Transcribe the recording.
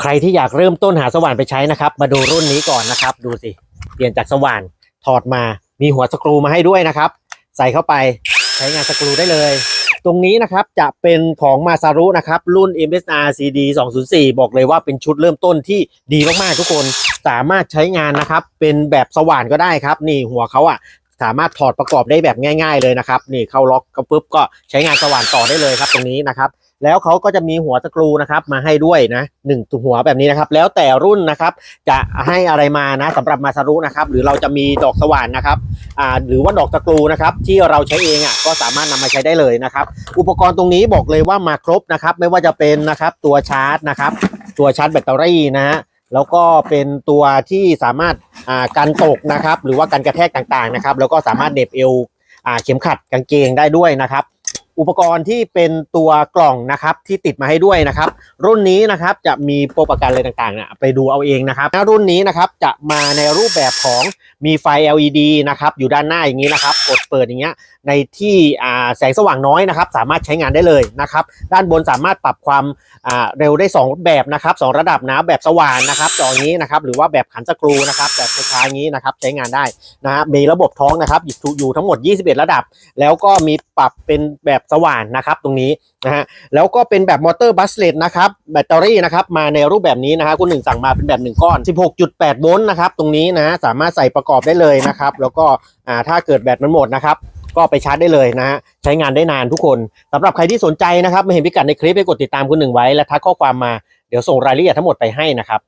ใครที่อยากเริ่มต้นหาสว่านไปใช้นะครับ มาดูรุ่นนี้ก่อนนะครับ ดูสิ เปลี่ยนจากสว่านถอดมา มีหัวสกรูมาให้ด้วยนะครับ ใส่เข้าไปใช้งานสกรูได้เลย ตรงนี้นะครับจะเป็นของมาซารุนะครับ รุ่น MSR CD 204 บอกเลยว่าเป็นชุดเริ่มต้นที่ดีมากๆทุกคนสามารถใช้งานนะครับ เป็นแบบสว่านก็ได้ครับ นี่หัวเขาอะ สามารถถอดประกอบได้แบบง่าย ๆเลยนะครับ นี่เข้าล็อกก็ปุ๊บก็ใช้งานสว่านต่อได้เลยครับตรงนี้นะครับ แล้วเขาก็จะมีหัวสกรูนะครับมาให้ด้วยนะหนึ่งหัวแบบนี้นะครับ แล้วแต่รุ่นนะครับ จะให้อะไรมานะสำหรับมาซารุนะครับ หรือเราจะมีดอกสว่านนะครับอ่าหรือว่าดอกสกรูนะครับ ที่เราใช้เองอะก็สามารถนำมาใช้ได้เลยนะครับ อุปกรณ์ตรงนี้บอกเลยว่ามาครบนะครับ ไม่ว่าจะเป็นนะครับตัวชาร์จนะครับ ตัวชาร์จแบตเตอรี่นะฮะ แล้วก็เป็นตัวที่สามารถอ่ากันตกนะครับ หรือว่ากันกระแทกต่างๆนะครับ แล้วก็สามารถเด็บเอวอ่าเข็มขัดกางเกงได้ด้วยนะครับ อุปกรณ์ที่เป็นตัวกล่องนะครับที่ติดมาให้ด้วยนะครับ รุ่นนี้นะครับจะมีโปรประกันอะไรต่างๆเนี่ยไปดูเอาเองนะครับรุ่นนี้นะครับจะมาในรูปแบบของมีไฟ LED นะครับอยู่ด้านหน้าอย่างนี้นะครับ กดเปิดอย่างเงี้ยในที่อ่าแสงสว่างน้อยนะครับ สามารถใช้งานได้เลยนะครับ ด้านบนสามารถปรับความอ่าเร็วได้ 2 แบบนะครับสองระดับนะแบบสว่านนะครับจออย่างนี้นะครับหรือว่าแบบขันสกรูนะครับแบบช้าๆอย่านี้นะครับใช้งานได้นะฮะมีระบบท้องนะครับอยู่อยู่ทั้งหมด 21 ระดับ แล้วก็มีปรับเป็นแบบสว่านนะครับตรงนี้นะฮะแล้วก็เป็นแบบมอเตอร์บัสเลตนะครับแบตเตอรี่นะครับมาในรูปแบบนี้นะฮะคุณหนึ่งสั่งมาเป็นแบบหนึ่งก้อน 16.8 โวลต์นะครับตรงนี้นะสามารถใส่ประกอบได้เลยนะครับแล้วก็อ่าถ้าเกิดแบตมันหมดนะครับก็ไปชาร์จได้เลยนะฮะใช้งานได้นานทุกคนสำหรับใครที่สนใจนะครับไม่เห็นพิกัดในคลิปให้กดติดตามคุณหนึ่งไว้และทักข้อความมาเดี๋ยวส่งรายละเอียดทั้งหมดไปให้นะครับ